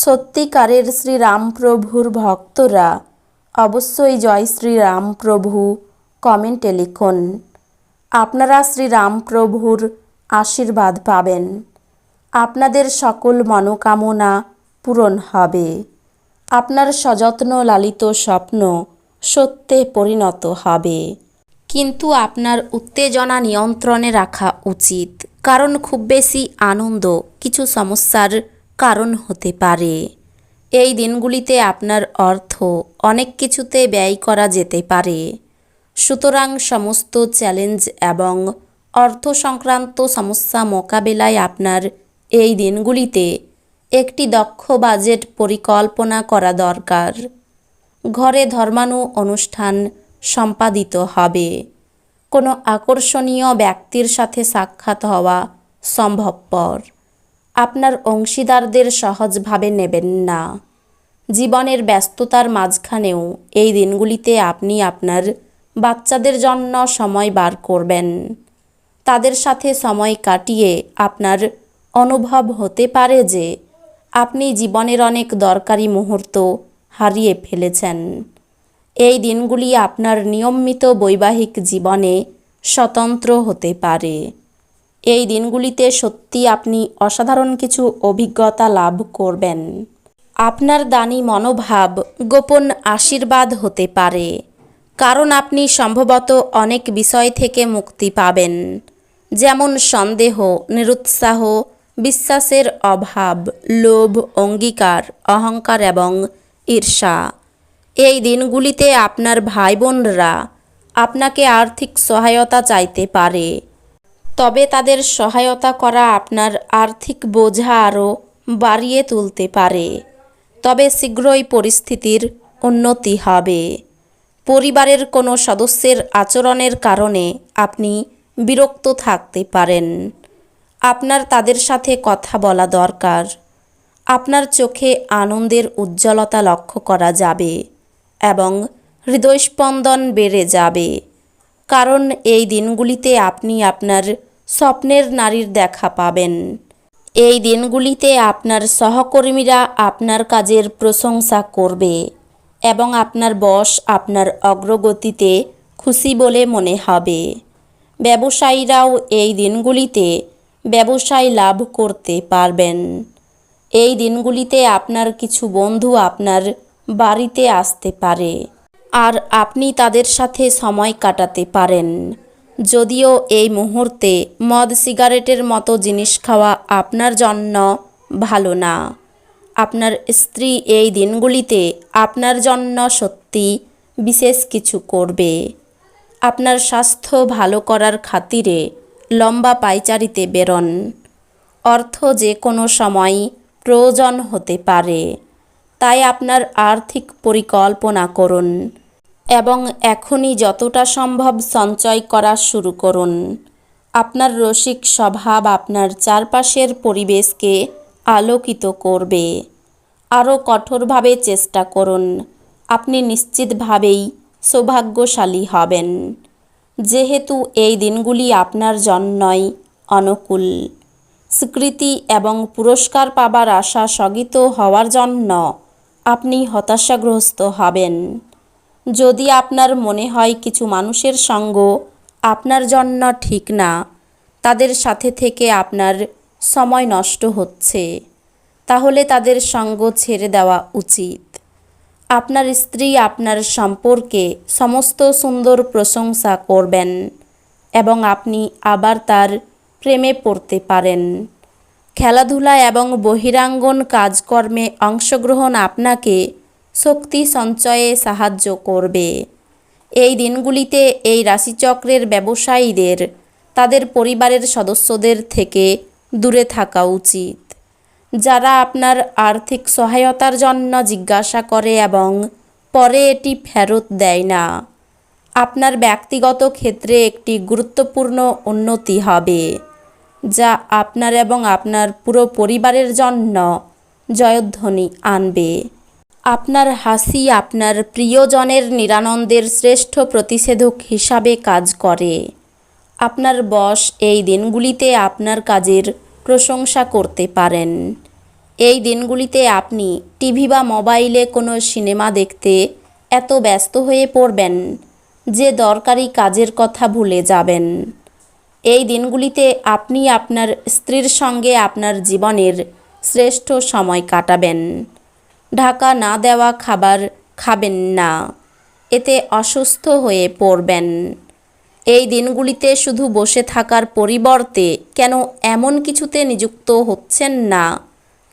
সত্যিকারের শ্রীরামপ্রভুর ভক্তরা অবশ্যই জয় শ্রীরামপ্রভু কমেন্টে লিখুন। আপনারা শ্রীরামপ্রভুর আশীর্বাদ পাবেন। আপনাদের সকল মনোকামনা পূরণ হবে। আপনার সযত্ন লালিত স্বপ্ন সত্যে পরিণত হবে। কিন্তু আপনার উত্তেজনা নিয়ন্ত্রণে রাখা উচিত। কারণ খুব বেশি আনন্দ, কিছু সমস্যার কারণ হতে পারে। এই দিনগুলিতে আপনার অর্থ অনেক কিছুতে ব্যয় করা যেতে পারে। সুতরাং সমস্ত চ্যালেঞ্জ এবং অর্থ সংক্রান্ত সমস্যা মোকাবেলায় আপনার এই দিনগুলিতে একটি দক্ষ বাজেট পরিকল্পনা করা দরকার। ঘরে ধর্মানু অনুষ্ঠান সম্পাদিত হবে। কোনো আকর্ষণীয় ব্যক্তির সাথে সাক্ষাৎ হওয়া সম্ভবপর। আপনার অংশীদারদের সহজভাবে নেবেন না। জীবনের ব্যস্ততার মাঝখানেও এই দিনগুলিতে আপনি আপনার বাচ্চাদের জন্য সময় বার করবেন। তাদের সাথে সময় কাটিয়ে আপনার অনুভব হতে পারে যে আপনি জীবনের অনেক দরকারি মুহূর্ত হারিয়ে ফেলেছেন। এই দিনগুলি আপনার নিয়মিত বৈবাহিক জীবনে স্বতন্ত্র হতে পারে। এই দিনগুলিতে সত্যি আপনি অসাধারণ কিছু অভিজ্ঞতা লাভ করবেন। আপনার দানি মনোভাব গোপন আশীর্বাদ হতে পারে, কারণ আপনি সম্ভবত অনেক বিষয় থেকে মুক্তি পাবেন, যেমন সন্দেহ, নিরুৎসাহ, বিশ্বাসের অভাব, লোভ, অঙ্গীকার, অহংকার এবং ঈর্ষা। এই দিনগুলিতে আপনার ভাই বোনরা আপনাকে আর্থিক সহায়তা চাইতে পারে। তবে তাদের সহায়তা করা আপনার আর্থিক বোঝা আরও বাড়িয়ে তুলতে পারে। তবে শীঘ্রই পরিস্থিতির উন্নতি হবে। পরিবারের কোনো সদস্যের আচরণের কারণে আপনি বিরক্ত থাকতে পারেন। আপনার তাদের সাথে কথা বলা দরকার। আপনার চোখে আনন্দের উজ্জ্বলতা লক্ষ্য করা যাবে এবং হৃদয়স্পন্দন বেড়ে যাবে। কারণ এই দিনগুলিতে আপনি আপনার স্বপ্নের নারীর দেখা পাবেন। এই দিনগুলিতে আপনার সহকর্মীরা আপনার কাজের প্রশংসা করবে এবং আপনার বস আপনার অগ্রগতিতে খুশি বলে মনে হবে। ব্যবসায়ীরাও এই দিনগুলিতে ব্যবসায় লাভ করতে পারবেন। এই দিনগুলিতে আপনার কিছু বন্ধু আপনার বাড়িতে আসতে পারে। আর আপনি তাদের সাথে সময় কাটাতে পারেন। যদিও এই মুহূর্তে মদ সিগারেটের মতো জিনিস খাওয়া আপনার জন্য ভালো না। আপনার স্ত্রী এই দিনগুলিতে আপনার জন্য সত্যি বিশেষ কিছু করবে। আপনার স্বাস্থ্য ভালো করার খাতিরে লম্বা পাইচারিতে বেরোন। অর্থ যে কোনো সময় প্রয়োজন হতে পারে। তাই আপনার আর্থিক পরিকল্পনা করুন। এবং এখনই যতটা সম্ভব সঞ্চয় করা শুরু করুন। আপনার রসিক স্বভাব আপনার চারপাশের পরিবেশকে আলোকিত করবে। আরও কঠোরভাবে চেষ্টা করুন। আপনি নিশ্চিতভাবেই সৌভাগ্যশালী হবেন। যেহেতু এই দিনগুলি আপনার জন্যই অনুকূল। স্বীকৃতি এবং পুরস্কার পাবার আশা স্থগিত হওয়ার জন্য আপনি হতাশাগ্রস্ত হবেন। যদি আপনার মনে হয় কিছু মানুষের সঙ্গ আপনার জন্য ঠিক না, তাদের সাথে থেকে আপনার সময় নষ্ট হচ্ছে, তাহলে তাদের সঙ্গ ছেড়ে দেওয়া উচিত। আপনার স্ত্রী আপনার সম্পর্কে সমস্ত সুন্দর প্রশংসা করবেন এবং আপনি আবার তার প্রেমে পড়তে পারেন। খেলাধুলা এবং বহিরাঙ্গন কাজকর্মে অংশগ্রহণ আপনাকে শক্তি সঞ্চয়ে সাহায্য করবে। এই দিনগুলিতে এই রাশিচক্রের ব্যবসায়ীদের, তাদের পরিবারের সদস্যদের থেকে দূরে থাকা উচিত। যারা আপনার আর্থিক সহায়তার জন্য জিজ্ঞাসা করে এবং পরে এটি ফেরত দেয় না, আপনার ব্যক্তিগত ক্ষেত্রে একটি গুরুত্বপূর্ণ উন্নতি হবে, যা আপনার এবং আপনার পুরো পরিবারের জন্য জয়ধ্বনি আনবে। আপনার হাসি আপনার প্রিয়জনের নিরানন্দের শ্রেষ্ঠ প্রতিষেধক হিসাবে কাজ করে। আপনার বস এই দিনগুলিতে আপনার কাজের প্রশংসা করতে পারেন। এই দিনগুলিতে আপনি টিভি বা মোবাইলে কোনো সিনেমা দেখতে এত ব্যস্ত হয়ে পড়বেন যে দরকারি কাজের কথা ভুলে যাবেন। এই দিনগুলিতে আপনি আপনার স্ত্রীর সঙ্গে আপনার জীবনের শ্রেষ্ঠ সময় কাটাবেন। ঢাকা না দেওয়া খাবার খাবেন না। এতে অসুস্থ হয়ে পড়বেন। এই দিনগুলিতে শুধু বসে থাকার পরিবর্তে কেন এমন কিছুতে নিযুক্ত হচ্ছেন না,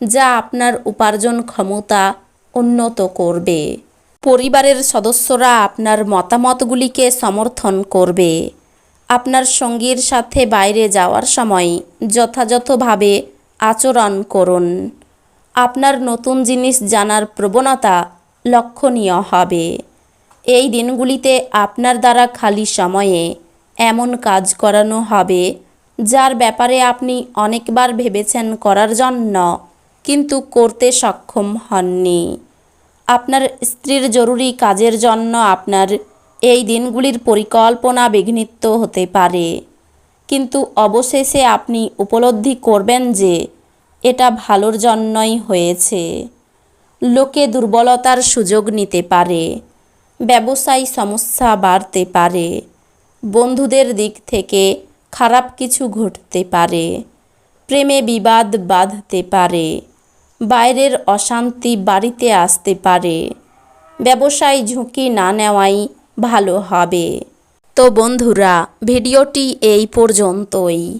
যা আপনার উপার্জন ক্ষমতা উন্নত করবে। পরিবারের সদস্যরা আপনার মতামতগুলিকে সমর্থন করবে। আপনার সঙ্গীর সাথে বাইরে যাওয়ার সময় যথাযথভাবে আচরণ করুন। আপনার নতুন জিনিস জানার প্রবণতা লক্ষণীয় হবে। এই দিনগুলিতে আপনার দ্বারা খালি সময়ে এমন কাজ করানো হবে, যার ব্যাপারে আপনি অনেকবার ভেবেছেন করার জন্য, কিন্তু করতে সক্ষম হননি। আপনার স্ত্রীর জরুরি কাজের জন্য আপনার এই দিনগুলির পরিকল্পনা বিঘ্নিত হতে পারে। কিন্তু অবশেষে আপনি উপলব্ধি করবেন যে এটা ভালোর জন্যই হয়েছে। লোকে দুর্বলতার সুযোগ নিতে পারে, ব্যবসায়ী সমস্যা বাড়তে পারে, বন্ধুদের দিক থেকে খারাপ কিছু ঘটতে পারে, প্রেমে বিবাদ বাঁধতে পারে, বাইরের অশান্তি বাড়িতে আসতে পারে, ব্যবসায় ঝুঁকি না নেওয়াই ভালো হবে। তো বন্ধুরা, ভিডিওটি এই পর্যন্তই।